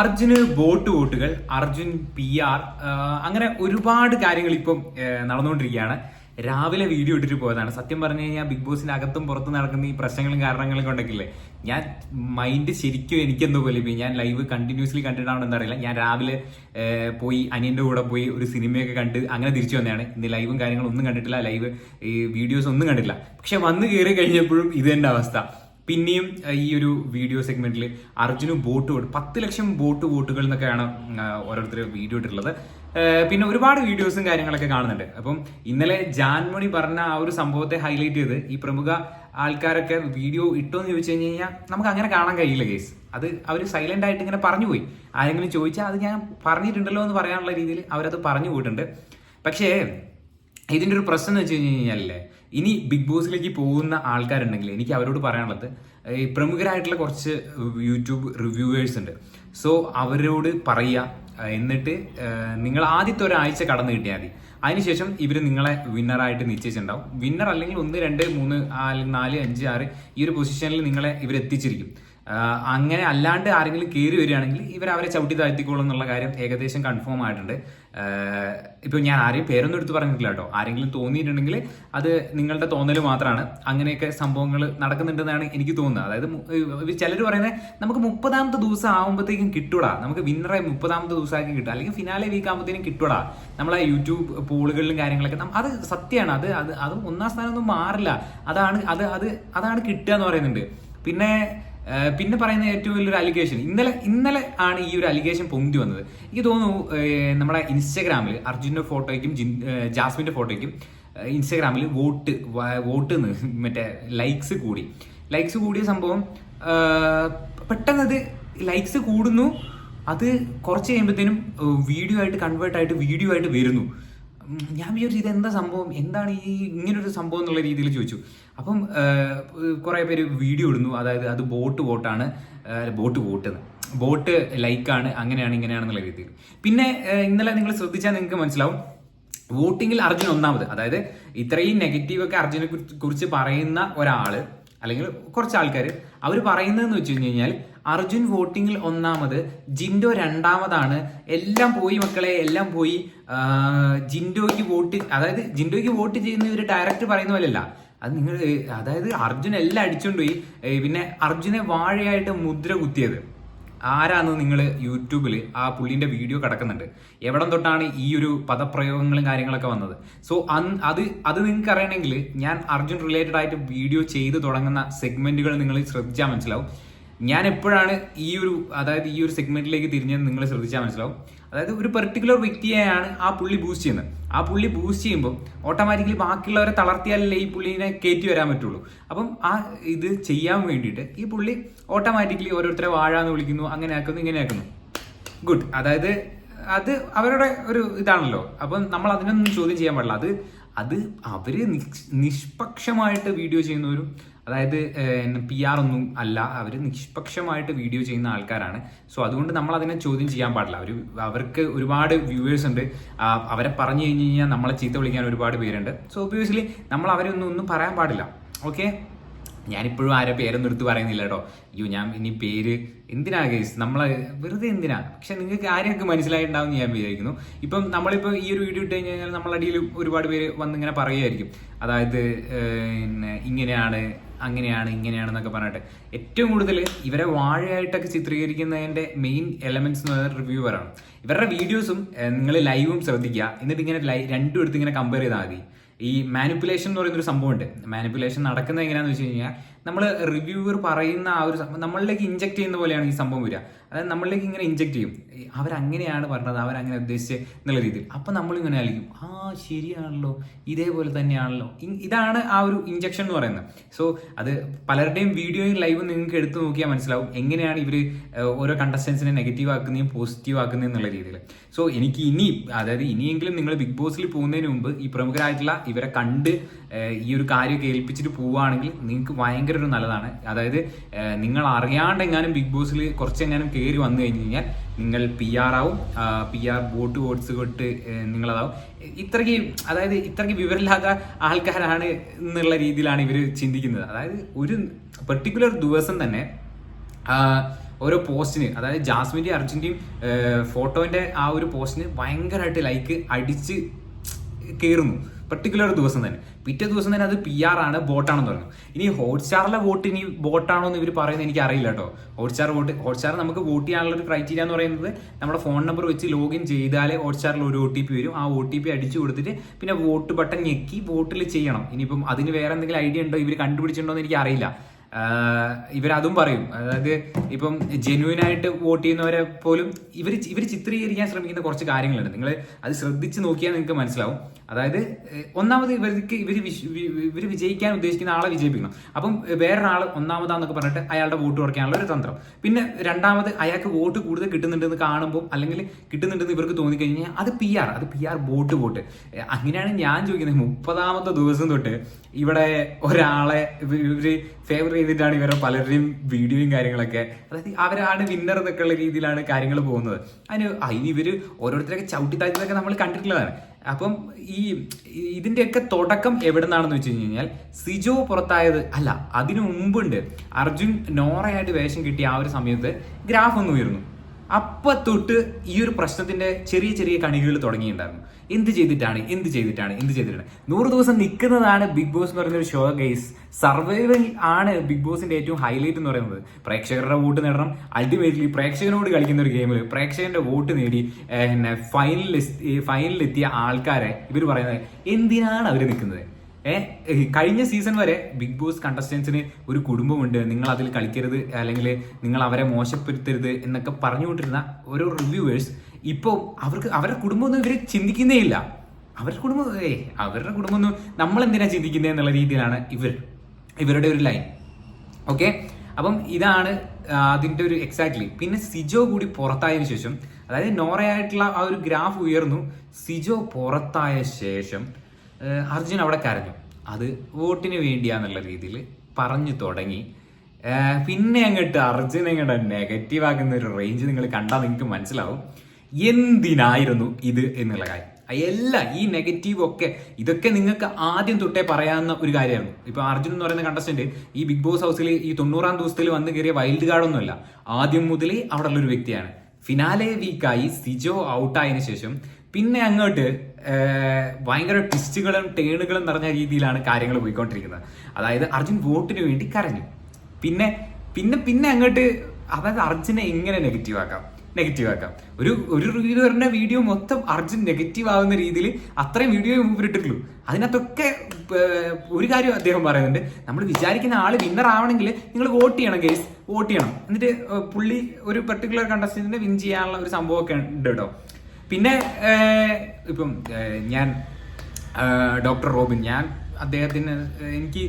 അർജുന് boat വോട്ടുകൾ Arjun P R അങ്ങനെ ഒരുപാട് കാര്യങ്ങൾ ഇപ്പം നടന്നുകൊണ്ടിരിക്കുകയാണ്. രാവിലെ വീഡിയോ ഇട്ടിട്ട് പോയതാണ്. സത്യം പറഞ്ഞു കഴിഞ്ഞാൽ ബിഗ് ബോസിന്റെ അകത്തും പുറത്തും നടക്കുന്ന ഈ പ്രശ്നങ്ങളും കാരണങ്ങളും കൊണ്ടൊക്കെ ഞാൻ മൈൻഡ് ശരിക്കും എനിക്കെന്തോ പോലെ ഞാൻ ലൈവ് കണ്ടിന്യൂസ്ലി കണ്ടിട്ടാണോ എന്ന് അറിയില്ല. ഞാൻ രാവിലെ പോയി അനിയന്റെ കൂടെ പോയി ഒരു സിനിമയൊക്കെ കണ്ട് അങ്ങനെ തിരിച്ചു വന്നതാണ്. ഇന്ന് ലൈവും കാര്യങ്ങളും ഒന്നും കണ്ടിട്ടില്ല. ലൈവ് ഈ വീഡിയോസ് ഒന്നും കണ്ടിട്ടില്ല. പക്ഷെ വന്ന് കയറി കഴിഞ്ഞപ്പോഴും ഇത് തന്നെ അവസ്ഥ. പിന്നെയും ഈ ഒരു വീഡിയോ സെഗ്മെന്റിൽ അർജുന് ബോട്ട് വോട്ട് പത്ത് ലക്ഷം ബോട്ട് വോട്ടുകൾ എന്നൊക്കെയാണ് ഓരോരുത്തർ വീഡിയോ ഇട്ടിട്ടുള്ളത്. പിന്നെ ഒരുപാട് വീഡിയോസും കാര്യങ്ങളൊക്കെ കാണുന്നുണ്ട്. അപ്പം ഇന്നലെ ജാൻമണി പറഞ്ഞ ആ ഒരു സംഭവത്തെ ഹൈലൈറ്റ് ചെയ്ത് ഈ പ്രമുഖ ആൾക്കാരൊക്കെ വീഡിയോ ഇട്ടോ എന്ന് ചോദിച്ചു കഴിഞ്ഞ് കഴിഞ്ഞാൽ നമുക്ക് അങ്ങനെ കാണാൻ കഴിയില്ല കേസ് അത് അവർ സൈലന്റ് ആയിട്ട് ഇങ്ങനെ പറഞ്ഞു പോയി. ആരെങ്കിലും ചോദിച്ചാൽ അത് ഞാൻ പറഞ്ഞിട്ടുണ്ടല്ലോ എന്ന് പറയാനുള്ള രീതിയിൽ അവരത് പറഞ്ഞു പോയിട്ടുണ്ട്. പക്ഷേ ഇതിന്റെ ഒരു പ്രശ്നം എന്ന് വെച്ച് കഴിഞ്ഞ് കഴിഞ്ഞാലേ ഇനി ബിഗ് ബോസിലേക്ക് പോകുന്ന ആൾക്കാരുണ്ടെങ്കിൽ എനിക്ക് അവരോട് പറയാനുള്ളത് ഈ പ്രമുഖരായിട്ടുള്ള കുറച്ച് യൂട്യൂബ് റിവ്യൂവേഴ്സ് ഉണ്ട്. സോ അവരോട് പറയുക എന്നിട്ട് നിങ്ങൾ ആദ്യത്തെ ഒരാഴ്ച കടന്നു കിട്ടിയാൽ മതി. അതിനുശേഷം ഇവർ നിങ്ങളെ വിന്നറായിട്ട് നിശ്ചയിച്ചിട്ടുണ്ടാവും. വിന്നർ അല്ലെങ്കിൽ ഒന്ന് രണ്ട് മൂന്ന് നാല് അഞ്ച് ആറ് ഈ ഒരു പൊസിഷനിൽ നിങ്ങളെ ഇവർ എത്തിച്ചിരിക്കും അങ്ങനെ അല്ലാണ്ട് ആരെങ്കിലും കയറി വരികയാണെങ്കിൽ ഇവർ അവരെ ചവിട്ടി താഴ്ത്തിക്കോളും എന്നുള്ള കാര്യം ഏകദേശം കൺഫേം ആയിട്ടുണ്ട്. ഇപ്പൊ ഞാൻ ആരെയും പേരൊന്നും എടുത്ത് പറഞ്ഞിട്ടില്ല കേട്ടോ. ആരെങ്കിലും തോന്നിയിട്ടുണ്ടെങ്കിൽ അത് നിങ്ങളുടെ തോന്നൽ മാത്രമാണ്. അങ്ങനെയൊക്കെ സംഭവങ്ങൾ നടക്കുന്നുണ്ടെന്നാണ് എനിക്ക് തോന്നുന്നത്. അതായത് ചിലർ പറയുന്നത് നമുക്ക് മുപ്പതാമത്തെ ദിവസം ആകുമ്പോഴത്തേക്കും കിട്ടൂടാ. നമുക്ക് വിന്നറെ മുപ്പതാമത്തെ ദിവസമാക്കി കിട്ടുക. അല്ലെങ്കിൽ ഫിനാലെ വീക്ക് ആകുമ്പോഴത്തേക്കും കിട്ടൂടാ. നമ്മളെ യൂട്യൂബ് പോളുകളിലും കാര്യങ്ങളൊക്കെ അത് സത്യമാണ്. അത് അത് അത് ഒന്നാം സ്ഥാനമൊന്നും മാറില്ല. അതാണ് അത് അത് അതാണ് കിട്ടുക എന്ന് പറയുന്നുണ്ട്. പിന്നെ പിന്നെ പറയുന്ന ഏറ്റവും വലിയൊരു അലിഗേഷൻ ഇന്നലെ ഇന്നലെ ആണ് ഈ ഒരു അലിഗേഷൻ പൊന്തി വന്നത്. എനിക്ക് തോന്നുന്നു നമ്മുടെ ഇൻസ്റ്റഗ്രാമിൽ അർജുന്റെ ഫോട്ടോയ്ക്കും ജിൻ ജാസ്മിന്റെ ഫോട്ടോയ്ക്കും ഇൻസ്റ്റാഗ്രാമിൽ വോട്ട് വോട്ട് മറ്റേ ലൈക്സ് കൂടി. ലൈക്സ് കൂടിയ സംഭവം പെട്ടെന്ന് അത് ലൈക്സ് കൂടുന്നു. അത് കുറച്ച് കഴിയുമ്പോഴത്തേനും വീഡിയോ ആയിട്ട് കൺവേർട്ട് ആയിട്ട് വീഡിയോ ആയിട്ട് വരുന്നു. ഞാൻ വിചാരിച്ചു ഇത് എന്താ സംഭവം? എന്താണ് ഈ ഇങ്ങനൊരു സംഭവം എന്നുള്ള രീതിയിൽ ചോദിച്ചു. അപ്പം കുറേ പേര് വീഡിയോ ഇടുന്നു. അതായത് അത് ബോട്ട് വോട്ടാണ്. ബോട്ട് വോട്ട് ബോട്ട് ലൈക്കാണ്. അങ്ങനെയാണ് ഇങ്ങനെയാണെന്നുള്ള രീതിയിൽ. പിന്നെ ഇന്നലെ നിങ്ങൾ ശ്രദ്ധിച്ചാൽ നിങ്ങൾക്ക് മനസ്സിലാവും. വോട്ടിങ്ങിൽ അർജുൻ ഒന്നാമത്. അതായത് ഇത്രയും നെഗറ്റീവ് ഒക്കെ അർജുനെ കുറിച്ച് പറയുന്ന ഒരാൾ അല്ലെങ്കിൽ കുറച്ച് ആൾക്കാർ അവർ പറയുന്നതെന്ന് വെച്ച് കഴിഞ്ഞ് കഴിഞ്ഞാൽ അർജുൻ വോട്ടിങ്ങിൽ ഒന്നാമത് ജിൻഡോ രണ്ടാമതാണ്. എല്ലാം പോയി മക്കളെ എല്ലാം പോയി. ജിൻഡോയ്ക്ക് വോട്ട് അതായത് ജിൻഡോയ്ക്ക് വോട്ട് ചെയ്യുന്ന ഒരു ഡയറക്റ്റ് പറയുന്ന പോലെയല്ല. അത് നിങ്ങൾ അതായത് അർജുൻ എല്ലാം അടിച്ചോണ്ട് പോയി. പിന്നെ അർജുനെ വാഴയായിട്ട് മുദ്ര കുത്തിയത്. ആരാന്ന് നിങ്ങൾ യൂട്യൂബിൽ ആ പുള്ളിന്റെ വീഡിയോ കിടക്കുന്നുണ്ട്. എവിടം തൊട്ടാണ് ഈ ഒരു പദപ്രയോഗങ്ങളും കാര്യങ്ങളൊക്കെ വന്നത്. സോ അത് അത് നിങ്ങൾക്ക് അറിയണമെങ്കിൽ ഞാൻ അർജുൻ റിലേറ്റഡ് ആയിട്ട് വീഡിയോ ചെയ്ത് തുടങ്ങുന്ന സെഗ്മെന്റുകൾ നിങ്ങൾ ശ്രദ്ധിച്ചാൽ മനസ്സിലാവും. ഞാൻ എപ്പോഴാണ് ഈ ഒരു അതായത് ഈ ഒരു സെഗ്മെന്റിലേക്ക് തിരിഞ്ഞത് നിങ്ങൾ ശ്രദ്ധിച്ചാൽ മനസ്സിലാവും. അതായത് ഒരു പെർട്ടിക്കുലർ വ്യക്തിയെയാണ് ആ പുള്ളി ബൂസ്റ്റ് ചെയ്യുന്നത്. ആ പുള്ളി ബൂസ്റ്റ് ചെയ്യുമ്പോൾ ഓട്ടോമാറ്റിക്കലി ബാക്കിയുള്ളവരെ തളർത്തിയാലല്ലേ ഈ പുള്ളിനെ കയറ്റി വരാൻ പറ്റുള്ളൂ. അപ്പം ആ ഇത് ചെയ്യാൻ വേണ്ടിയിട്ട് ഈ പുള്ളി ഓട്ടോമാറ്റിക്കലി ഓരോരുത്തരെ വാഴാന്ന് വിളിക്കുന്നു അങ്ങനെ ആക്കുന്നു ഇങ്ങനെ ആക്കുന്നു ഗുഡ് അതായത് അത് അവരുടെ ഒരു ഇതാണല്ലോ. അപ്പം നമ്മൾ അതിനൊന്നും ചോദ്യം ചെയ്യാൻ പാടില്ല. അത് അത് അവർ നിഷ്പക്ഷമായിട്ട് വീഡിയോ ചെയ്യുന്നവരും അതായത് പി ആർ ഒന്നും അല്ല. അവർ നിഷ്പക്ഷമായിട്ട് വീഡിയോ ചെയ്യുന്ന ആൾക്കാരാണ്. സോ അതുകൊണ്ട് നമ്മൾ അതിനെ ചോദ്യം ചെയ്യാൻ പാടില്ല. അവർ അവർക്ക് ഒരുപാട് വ്യൂവേഴ്സ് ഉണ്ട്. അവരെ പറഞ്ഞു കഴിഞ്ഞ് കഴിഞ്ഞാൽ നമ്മളെ ചീത്ത വിളിക്കാൻ ഒരുപാട് പേരുണ്ട്. സോ ഒബ്വിയസ്ലി നമ്മൾ അവരെ ഒന്നും ഒന്നും പറയാൻ പാടില്ല. ഓക്കെ ഞാനിപ്പോഴും ആരെ പേരൊന്നും എടുത്ത് പറയുന്നില്ല കേട്ടോ. അയ്യോ ഞാൻ ഇനി പേര് എന്തിനാ കേസ് നമ്മളെ വെറുതെ എന്തിനാ? പക്ഷെ നിങ്ങൾക്ക് ആരെയൊക്കെ മനസ്സിലായിട്ടുണ്ടാവും ഞാൻ വിചാരിക്കുന്നു. ഇപ്പം നമ്മളിപ്പോൾ ഈ ഒരു വീഡിയോ ഇട്ട് കഴിഞ്ഞാൽ നമ്മളടിയിൽ ഒരുപാട് പേര് വന്നിങ്ങനെ പറയുമായിരിക്കും. അതായത് ഇങ്ങനെയാണ് അങ്ങനെയാണ് ഇങ്ങനെയാണെന്നൊക്കെ പറഞ്ഞിട്ട്. ഏറ്റവും കൂടുതൽ ഇവരെ വാഴയായിട്ടൊക്കെ ചിത്രീകരിക്കുന്നതിന്റെ മെയിൻ എലമെന്റ്സ് എന്ന് പറയുന്നത് റിവ്യൂവറാണ് ഇവരുടെ വീഡിയോസും നിങ്ങൾ ലൈവും ശ്രദ്ധിക്കുക. എന്നിട്ട് ഇങ്ങനെ ലൈ രണ്ടും എടുത്ത് ഇങ്ങനെ കമ്പയർ ചെയ്താൽ മതി. ഈ മാനിപ്പുലേഷൻ എന്ന് പറയുന്ന ഒരു സംഭവമുണ്ട്. മാനിപ്പുലേഷൻ നടക്കുന്നത് എങ്ങനെയാണെന്ന് വെച്ച് കഴിഞ്ഞാൽ നമ്മൾ റിവ്യൂവർ പറയുന്ന ആ ഒരു നമ്മളിലേക്ക് ഇഞ്ചെക്ട് ചെയ്യുന്ന പോലെയാണ് ഈ സംഭവം വരിക. അതായത് നമ്മളിലേക്ക് ഇങ്ങനെ ഇഞ്ചെക്ട് ചെയ്യും. അവരങ്ങനെയാണ് പറഞ്ഞത് അവരങ്ങനെ ഉദ്ദേശിച്ച് എന്നുള്ള രീതിയിൽ. അപ്പം നമ്മളിങ്ങനെ ആയിരിക്കും ആ ശരിയാണല്ലോ ഇതേപോലെ തന്നെയാണല്ലോ. ഇതാണ് ആ ഒരു ഇഞ്ചക്ഷൻ എന്ന് പറയുന്നത്. സോ അത് പലരുടെയും വീഡിയോയും ലൈവും നിങ്ങൾക്ക് എടുത്തു നോക്കിയാൽ മനസ്സിലാവും എങ്ങനെയാണ് ഇവർ ഓരോ കണ്ടസ്റ്റൻസിനെ നെഗറ്റീവ് ആക്കുന്നതും പോസിറ്റീവ് ആക്കുന്നതും എന്നുള്ള രീതിയിൽ. സോ എനിക്ക് ഇനി അതായത് ഇനിയെങ്കിലും നിങ്ങൾ ബിഗ് ബോസിൽ പോകുന്നതിന് മുമ്പ് ഈ പ്രമുഖരായിട്ടുള്ള ഇവരെ കണ്ട് ഈ ഒരു കാര്യമൊക്കെ കേൾപ്പിച്ചിട്ട് പോവുകയാണെങ്കിൽ നിങ്ങൾക്ക് ഭയങ്കര ഒരു നല്ലതാണ്. അതായത് നിങ്ങൾ അറിയാണ്ട് എങ്ങാനും ബിഗ് ബോസിൽ കുറച്ചെങ്ങാനും കയറി വന്നു കഴിഞ്ഞ് കഴിഞ്ഞാൽ നിങ്ങൾ പി ആർ ആവും. പി ആർ വോട്ട് വോട്ട്സ് കൊട്ട് നിങ്ങളതാവും. ഇത്രയ്ക്ക് അതായത് ഇത്രയ്ക്ക് വിവരമില്ലാത്ത ആൾക്കാരാണ് എന്നുള്ള രീതിയിലാണ് ഇവർ ചിന്തിക്കുന്നത്. അതായത് ഒരു പെർട്ടിക്കുലർ ദിവസം തന്നെ ഓരോ പോസ്റ്റിന് അതായത് ജാസ്മിന്റെ അർജുന്റെയും ഫോട്ടോന്റെ ആ ഒരു പോസ്റ്റിന് ഭയങ്കരമായിട്ട് ലൈക്ക് അടിച്ച് കയറുന്നു പർട്ടിക്കുലർ ദിവസം തന്നെ. പിറ്റേ ദിവസം തന്നെ അത് പി ആർ ആണ് ബോട്ടാണെന്ന് പറഞ്ഞു. ഇനി ഹോട്ട്സ്റ്റാറിലെ വോട്ട് ഇനി ബോട്ടാണോ എന്ന് ഇവർ പറയുന്നത് എനിക്ക് അറിയില്ല കേട്ടോ. ഹോട്ട്സ്റ്റാർ വോട്ട് ഹോട്ട്സ്റ്റാർ നമുക്ക് വോട്ട് ചെയ്യാനുള്ള ഒരു ക്രൈറ്റീരിയ എന്ന് പറയുന്നത് നമ്മുടെ ഫോൺ നമ്പർ വെച്ച് ലോഗിൻ ചെയ്താലേ ഹോട്ട്സ്റ്റാറിൽ ഒരു ഒ ടി പി വരും. ആ ഒ ടി പി അടിച്ചു കൊടുത്തിട്ട് പിന്നെ വോട്ട് ബട്ടൺ ഞെക്കി വോട്ടിൽ ചെയ്യണം. ഇനിയിപ്പം അതിന് വേറെ എന്തെങ്കിലും ഐഡിയ ഉണ്ടോ ഇവർ കണ്ടുപിടിച്ചിട്ടുണ്ടോ എന്ന് എനിക്ക് അറിയില്ല ഇവരതും പറയും. അതായത് ഇപ്പം ജെന്യൂൻ ആയിട്ട് വോട്ട് ചെയ്യുന്നവരെ പോലും ഇവർ ഇവർ ചിത്രീകരിക്കാൻ ശ്രമിക്കുന്ന കുറച്ച് കാര്യങ്ങളുണ്ട്. നിങ്ങൾ അത് ശ്രദ്ധിച്ച് നോക്കിയാൽ നിങ്ങൾക്ക് മനസ്സിലാവും. അതായത് ഒന്നാമത് ഇവർക്ക് ഇവർ ഇവർ വിജയിക്കാൻ ഉദ്ദേശിക്കുന്ന ആളെ വിജയിപ്പിക്കണം. അപ്പം വേറൊരാൾ ഒന്നാമതാന്നൊക്കെ പറഞ്ഞിട്ട് അയാളുടെ വോട്ട് കുറയ്ക്കാനുള്ള ഒരു തന്ത്രം. പിന്നെ രണ്ടാമത് അയാൾക്ക് വോട്ട് കൂടുതൽ കിട്ടുന്നുണ്ടെന്ന് കാണുമ്പോൾ അല്ലെങ്കിൽ കിട്ടുന്നുണ്ടെന്ന് ഇവർക്ക് തോന്നിക്കഴിഞ്ഞാൽ അത് പി ആർ അത് പി ആർ വോട്ട്. വോട്ട് അങ്ങനെയാണ് ഞാൻ ചോദിക്കുന്നത്. മുപ്പതാമത്തെ ദിവസം തൊട്ട് ഇവിടെ ഒരാളെ ഇവർ ഫേവർ ചെയ്തിട്ടാണ് ഇവരുടെ പലരുടെയും വീഡിയോയും കാര്യങ്ങളൊക്കെ. അതായത് അവരാണ് വിന്നർ എന്നൊക്കെയുള്ള രീതിയിലാണ് കാര്യങ്ങൾ പോകുന്നത്. അതിന് അതിന് ഇവർ ഓരോരുത്തരൊക്കെ ചവിട്ടി താഴ്ത്തതൊക്കെ നമ്മൾ കണ്ടിട്ടുള്ളതാണ്. അപ്പം ഈ ഇതിന്റെയൊക്കെ തുടക്കം എവിടെ നിന്നാണെന്ന് വെച്ച് കഴിഞ്ഞാൽ സിജോ പുറത്തായത് അല്ല അതിനു മുമ്പുണ്ട്. അർജുൻ നോറയായിട്ട് വേഷം കിട്ടിയ ആ ഒരു സമയത്ത് ഗ്രാഫ് ഒന്ന് ഉയർന്നു. അപ്പൊ തൊട്ട് ഈ ഒരു പ്രശ്നത്തിന്റെ ചെറിയ ചെറിയ കണികൾ തുടങ്ങിയിട്ടുണ്ടായിരുന്നു. എന്ത് ചെയ്തിട്ടാണ് എന്ത് ചെയ്തിട്ടാണ് എന്ത് ചെയ്തിട്ടാണ്? നൂറ് ദിവസം നിൽക്കുന്നതാണ് ബിഗ് ബോസ് എന്ന് പറയുന്ന ഒരു ഷോ ഗൈസ് സർവൈവൽ ആണ് ബിഗ് ബോസിന്റെ ഏറ്റവും ഹൈലൈറ്റ് എന്ന് പറയുന്നത്. പ്രേക്ഷകരുടെ വോട്ട് നേടണം. അൾട്ടിമേറ്റ്ലി പ്രേക്ഷകനോട് കളിക്കുന്ന ഒരു ഗെയിമിൽ പ്രേക്ഷകന്റെ വോട്ട് നേടി പിന്നെ ഫൈനലിൽ ഫൈനലിലെത്തിയ ആൾക്കാരെ ഇവർ പറയുന്നത് എന്തിനാണ് അവർ നിൽക്കുന്നത്? കഴിഞ്ഞ സീസൺ വരെ ബിഗ് ബോസ് കണ്ടസ്റ്റൻസിന് ഒരു കുടുംബമുണ്ട്. നിങ്ങൾ അതിൽ കളിക്കരുത് അല്ലെങ്കിൽ നിങ്ങൾ അവരെ മോശപ്പെടുത്തരുത് എന്നൊക്കെ പറഞ്ഞുകൊണ്ടിരുന്ന ഓരോ റിവ്യൂവേഴ്സ് ഇപ്പോൾ അവർക്ക് അവരുടെ കുടുംബമൊന്നും ഇവർ ചിന്തിക്കുന്നേ ഇല്ല. അവരുടെ കുടുംബം ഏ അവരുടെ കുടുംബമൊന്നും നമ്മൾ എന്തിനാ ചിന്തിക്കുന്നത് എന്നുള്ള രീതിയിലാണ് ഇവർ ഇവരുടെ ഒരു ലൈൻ ഓക്കെ അപ്പം ഇതാണ് അതിന്റെ ഒരു എക്സാക്ട്ലി പിന്നെ സിജോ കൂടി പുറത്തായതിനു ശേഷം അതായത് നോറയായിട്ടുള്ള ആ ഒരു ഗ്രാഫ് ഉയർന്നു. സിജോ പുറത്തായ ശേഷം അർജുൻ അവിടെ കരഞ്ഞു. അത് വോട്ടിന് വേണ്ടിയാന്നുള്ള രീതിയിൽ പറഞ്ഞു തുടങ്ങി. പിന്നെ അങ്ങോട്ട് അർജുൻ അങ്ങോട്ട് നെഗറ്റീവ് ആക്കുന്ന ഒരു റേഞ്ച് നിങ്ങൾ കണ്ടാൽ നിങ്ങൾക്ക് മനസ്സിലാവും. എന്തിനായിരുന്നു ഇത് എന്നുള്ള കാര്യം. എല്ലാം ഈ നെഗറ്റീവ് ഒക്കെ ഇതൊക്കെ നിങ്ങൾക്ക് ആദ്യം തൊട്ടേ പറയാവുന്ന ഒരു കാര്യമായിരുന്നു. ഇപ്പൊ അർജുൻ എന്ന് പറയുന്ന കണ്ടസ്റ്റന്റ് ഈ ബിഗ് ബോസ് ഹൗസിൽ ഈ തൊണ്ണൂറാം ദിവസത്തിൽ വന്ന് കയറിയ വൈൽഡ് കാർഡ് ഒന്നുമല്ല. ആദ്യം മുതലേ അവിടെ ഒരു വ്യക്തിയാണ്. ഫിനാലെ വീക്കായി സിജോ ഔട്ടായതിനു ശേഷം പിന്നെ അങ്ങോട്ട് ഭയങ്കര ട്വിസ്റ്റുകളും ടേണുകളും നിറഞ്ഞ രീതിയിലാണ് കാര്യങ്ങൾ പോയിക്കൊണ്ടിരിക്കുന്നത്. അതായത് അർജുൻ വോട്ടിന് വേണ്ടി കരഞ്ഞു. പിന്നെ പിന്നെ പിന്നെ അങ്ങോട്ട് അതായത് അർജുനെ എങ്ങനെ നെഗറ്റീവ് ആക്കാം നെഗറ്റീവ് ആക്കാം. ഒരു ഒരു റിവ്യൂവറിന്റെ വീഡിയോ മൊത്തം അർജുൻ നെഗറ്റീവ് ആവുന്ന രീതിയിൽ അത്രയും വീഡിയോ ഇട്ടിട്ടുള്ളൂ അതിനകത്തൊക്കെ ഒരു കാര്യം അദ്ദേഹം പറയുന്നുണ്ട്. നമ്മൾ വിചാരിക്കുന്ന ആൾ വിന്നർ ആവണമെങ്കിൽ നിങ്ങൾ വോട്ട് ചെയ്യണം കേസ് വോട്ട് ചെയ്യണം. എന്നിട്ട് പുള്ളി ഒരു പെർട്ടിക്കുലർ കണ്ടസ്റ്റന്റിനെ വിൻ ചെയ്യാനുള്ള ഒരു സംഭവമൊക്കെ ഉണ്ട് കേട്ടോ. പിന്നെ ഇപ്പം ഞാൻ ഡോക്ടർ റോബിൻ ഞാൻ അദ്ദേഹത്തിന് എനിക്ക്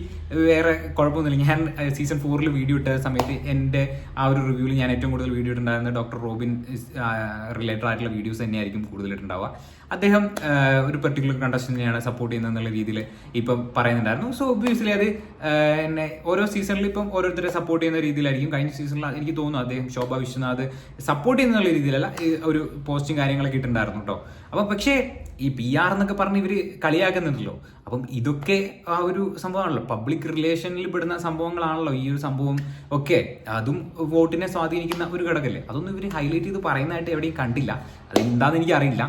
വേറെ കുഴപ്പമൊന്നുമില്ല. ഞാൻ സീസൺ ഫോറിൽ വീഡിയോ ഇട്ട സമയത്ത് എന്റെ ആ ഒരു റിവ്യൂവിൽ ഞാൻ ഏറ്റവും കൂടുതൽ വീഡിയോ ഇട്ടുണ്ടായിരുന്നത് ഡോക്ടർ റോബിൻ റിലേറ്റഡ് ആയിട്ടുള്ള വീഡിയോസ് തന്നെയായിരിക്കും കൂടുതലിട്ടുണ്ടാവുക അദ്ദേഹം ഒരു പെർട്ടിക്കുലർ കണ്ടസ്റ്റന്റിനെയാണ് സപ്പോർട്ട് ചെയ്യുന്നത് എന്നുള്ള രീതിയിൽ ഇപ്പം പറയുന്നുണ്ടായിരുന്നു. സോ ഒബ്വിയസ്ലി അത് എന്നെ ഓരോ സീസണിൽ ഇപ്പം ഓരോരുത്തരെ സപ്പോർട്ട് ചെയ്യുന്ന രീതിയിലായിരിക്കും. കഴിഞ്ഞ സീസണിൽ എനിക്ക് തോന്നുന്നു അദ്ദേഹം ശോഭ വിശ്വനാഥ് സപ്പോർട്ട് ചെയ്യുന്നുള്ള രീതിയിലല്ല ഒരു പോസ്റ്റും കാര്യങ്ങളൊക്കെ ഇട്ടുണ്ടായിരുന്നു കേട്ടോ അപ്പം പക്ഷേ ഈ പി ആർ എന്നൊക്കെ പറഞ്ഞ് ഇവർ കളിയാക്കുന്നുണ്ടല്ലോ. അപ്പം ഇതൊക്കെ ആ ഒരു സംഭവമാണല്ലോ. പബ്ലിക് റിലേഷനിൽ പെടുന്ന സംഭവങ്ങളാണല്ലോ ഈ ഒരു സംഭവം ഒക്കെ. അതും വോട്ടിനെ സ്വാധീനിക്കുന്ന ഒരു ഘടകല്ലേ. അതൊന്നും ഇവർ ഹൈലൈറ്റ് ചെയ്ത് പറയുന്നതായിട്ട് എവിടെയും കണ്ടില്ല. അത് എന്താണെന്ന് എനിക്ക് അറിയില്ല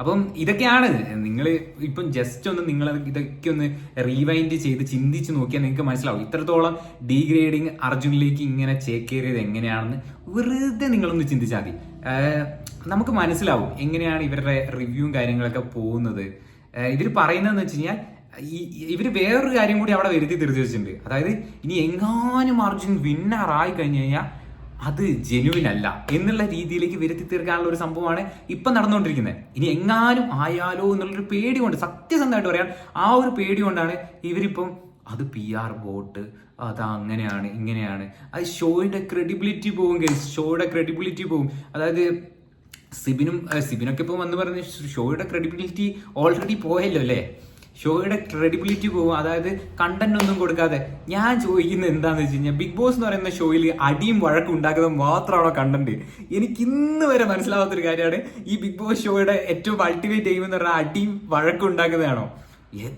അപ്പം ഇതൊക്കെയാണ്. നിങ്ങൾ ഇപ്പം ജസ്റ്റ് ഒന്ന് നിങ്ങൾ ഇതൊക്കെ ഒന്ന് റീവൈൻഡ് ചെയ്ത് ചിന്തിച്ച് നോക്കിയാൽ നിങ്ങൾക്ക് മനസ്സിലാവും. ഇത്രത്തോളം ഡീഗ്രേഡിങ് അർജുനിലേക്ക് ഇങ്ങനെ ചേക്കേറിയത് എങ്ങനെയാണെന്ന് വെറുതെ നിങ്ങളൊന്ന് ചിന്തിച്ചാൽ മതി. നമുക്ക് മനസ്സിലാവും എങ്ങനെയാണ് ഇവരുടെ റിവ്യൂവും കാര്യങ്ങളൊക്കെ പോകുന്നത്. ഇവർ പറയുന്നതെന്ന് വെച്ച് കഴിഞ്ഞാൽ ഈ ഇവർ വേറൊരു കാര്യം കൂടി അവിടെ വരുത്തി തീർത്തി വെച്ചിട്ടുണ്ട്. അതായത് ഇനി എങ്ങാനും അർജുൻ വിന്നർ ആയി കഴിഞ്ഞു കഴിഞ്ഞാൽ അത് ജെനുവിൻ അല്ല എന്നുള്ള രീതിയിലേക്ക് വരുത്തി തീർക്കാനുള്ള ഒരു സംഭവമാണ് ഇപ്പം നടന്നുകൊണ്ടിരിക്കുന്നത്. ഇനി എങ്ങാനും ആയാലോ എന്നുള്ളൊരു പേടി കൊണ്ട് സത്യസന്ധമായിട്ട് പറയാൻ ആ ഒരു പേടി കൊണ്ടാണ് ഇവരിപ്പം അത് പി ആർ വോട്ട് അത് അങ്ങനെയാണ് ഇങ്ങനെയാണ്. അത് ഷോയുടെ ക്രെഡിബിലിറ്റി പോകും ഷോയുടെ ക്രെഡിബിലിറ്റി പോകും അതായത് സിബിനും സിബിനൊക്കെ ഇപ്പം വന്ന് പറഞ്ഞ് ഷോയുടെ ക്രെഡിബിലിറ്റി ഓൾറെഡി പോയല്ലോ അല്ലേ? ഷോയുടെ ക്രെഡിബിലിറ്റി പോകും അതായത് കണ്ടന്റ് ഒന്നും കൊടുക്കാതെ. ഞാൻ ചോദിക്കുന്നത് എന്താണെന്ന് വെച്ച് കഴിഞ്ഞാൽ ബിഗ് ബോസ് എന്ന് പറയുന്ന ഷോയിൽ അടിയും വഴക്കും ഉണ്ടാക്കുന്നത് മാത്രമാണോ കണ്ടന്റ് എനിക്ക് ഇന്ന് വരെ മനസ്സിലാവാത്തൊരു കാര്യമാണ് ഈ ബിഗ് ബോസ് ഷോയുടെ ഏറ്റവും അൾട്ടിമേറ്റ് എയിം എന്ന് പറഞ്ഞാൽ അടിയും വഴക്കും ഉണ്ടാക്കുന്നതാണോ?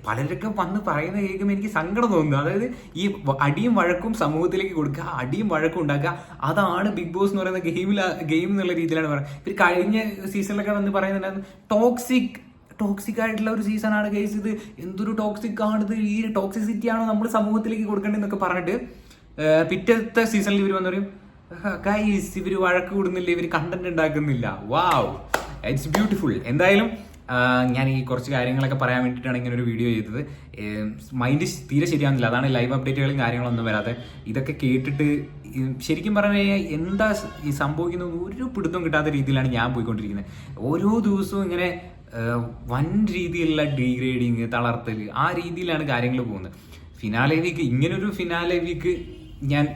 പലരൊക്കെ വന്ന് പറയുന്ന കേൾക്കുമ്പോൾ എനിക്ക് സങ്കടം തോന്നുന്നു. അതായത് ഈ അടിയും വഴക്കും സമൂഹത്തിലേക്ക് കൊടുക്കുക അടിയും വഴക്കും ഉണ്ടാക്കുക അതാണ് ബിഗ് ബോസ് എന്ന് പറയുന്ന ഗെയിമിൽ ഗെയിം എന്നുള്ള രീതിയിലാണ് പറയുന്നത്. ഇവർ കഴിഞ്ഞ സീസണിലൊക്കെ വന്ന് പറയുന്നുണ്ടായിരുന്നു ടോക്സിക് ടോക്സിക് ആയിട്ടുള്ള ഒരു സീസണാണ് കേസ് ഇത്. എന്തൊരു ടോക്സിക് ആണിത്? ഈ ടോക്സിസിറ്റി ആണോ നമ്മൾ സമൂഹത്തിലേക്ക് കൊടുക്കേണ്ടതെന്നൊക്കെ പറഞ്ഞിട്ട് പിറ്റത്തെ സീസണിൽ ഇവർ വന്നു പറയും ഗൈസ് ഇവർ വഴക്ക് കൂടുന്നില്ല ഇവർ കണ്ടന്റ് ഉണ്ടാക്കുന്നില്ല. വാവ് ഇറ്റ്സ് ബ്യൂട്ടിഫുൾ എന്തായാലും ഞാൻ ഈ കുറച്ച് കാര്യങ്ങളൊക്കെ പറയാൻ വേണ്ടിയിട്ടാണ് ഇങ്ങനെ ഒരു വീഡിയോ ചെയ്തത്. മൈൻഡ് തീരെ ശരിയാവുന്നില്ല. അതാണ് ലൈവ് അപ്ഡേറ്റുകളും കാര്യങ്ങളൊന്നും വരാതെ. ഇതൊക്കെ കേട്ടിട്ട് ശരിക്കും പറഞ്ഞു കഴിഞ്ഞാൽ എന്താ ഈ സംഭവിക്കുന്നത് ഒരു പിടുത്തം കിട്ടാത്ത രീതിയിലാണ് ഞാൻ പോയിക്കൊണ്ടിരിക്കുന്നത്. ഓരോ ദിവസവും ഇങ്ങനെ വൻ രീതിയിലുള്ള ഡീഗ്രേഡിങ് തളർത്തൽ ആ രീതിയിലാണ് കാര്യങ്ങൾ പോകുന്നത്. ഫിനാലെ വീക്ക് ഇങ്ങനൊരു ഫിനാലെ വീക്ക് ഞാൻ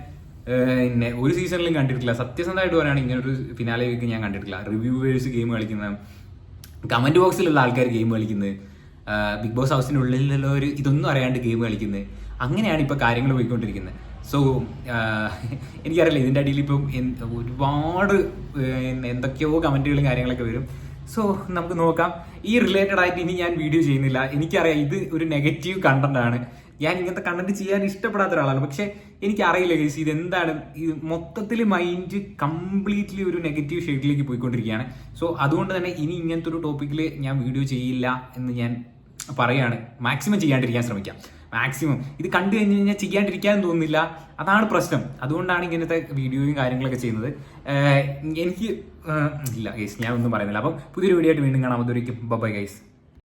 പിന്നെ ഒരു സീസണിലും കണ്ടിട്ടില്ല. സത്യസന്ധമായിട്ട് പറയുകയാണെങ്കിൽ ഇങ്ങനൊരു ഫിനാലെ വീക്ക് ഞാൻ കണ്ടിട്ടില്ല. റിവ്യൂവേഴ്സ് ഗെയിം കളിക്കുന്ന കമന്റ് ബോക്സിലുള്ള ആൾക്കാർ ഗെയിം കളിക്കുന്നത് ബിഗ് ബോസ് ഹൗസിനുള്ളിലുള്ളവർ ഇതൊന്നും അറിയാണ്ട് ഗെയിം കളിക്കുന്നത് അങ്ങനെയാണ് ഇപ്പോൾ കാര്യങ്ങൾ പോയിക്കൊണ്ടിരിക്കുന്നത്. സോ എനിക്കറിയില്ല ഇതിന്റെ അടിയിൽ ഇപ്പം ഒരുപാട് എന്തൊക്കെയോ കമന്റുകളും കാര്യങ്ങളൊക്കെ വരും. സോ നമുക്ക് നോക്കാം. ഈ റിലേറ്റഡ് ആയിട്ട് ഇനി ഞാൻ വീഡിയോ ചെയ്യുന്നില്ല. എനിക്കറിയാം ഇത് ഒരു നെഗറ്റീവ് കണ്ടന്റ് ആണ്. ഞാൻ ഇങ്ങനത്തെ കണ്ടന്റ് ചെയ്യാൻ ഇഷ്ടപ്പെടാത്ത ഒരാളാണ്. പക്ഷെ എനിക്ക് അറിയില്ല ഗൈസ് ഇത് എന്താണ് ഇത് മൊത്തത്തിൽ മൈൻഡ് കംപ്ലീറ്റ്ലി ഒരു നെഗറ്റീവ് ഷെയ്ഡിലേക്ക് പോയിക്കൊണ്ടിരിക്കുകയാണ്. സോ അതുകൊണ്ട് തന്നെ ഇനി ഇങ്ങനത്തെ ഒരു ടോപ്പിക്കിൽ ഞാൻ വീഡിയോ ചെയ്യില്ല എന്ന് ഞാൻ പറയാണ്. മാക്സിമം ചെയ്യാണ്ടിരിക്കാൻ ശ്രമിക്കാം. മാക്സിമം ഇത് കണ്ടു കഴിഞ്ഞ് കഴിഞ്ഞാൽ ചെയ്യാണ്ടിരിക്കാൻ തോന്നുന്നില്ല. അതാണ് പ്രശ്നം. അതുകൊണ്ടാണ് ഇങ്ങനത്തെ വീഡിയോയും കാര്യങ്ങളൊക്കെ ചെയ്യുന്നത്. എനിക്ക് ഇല്ല ഗൈസ് ഞാൻ ഒന്നും പറയുന്നില്ല. അപ്പം പുതിയൊരു വീഡിയോ ആയിട്ട് വീണ്ടും കാണാം. അതൊരിക്കും ബൈ ഗൈസ്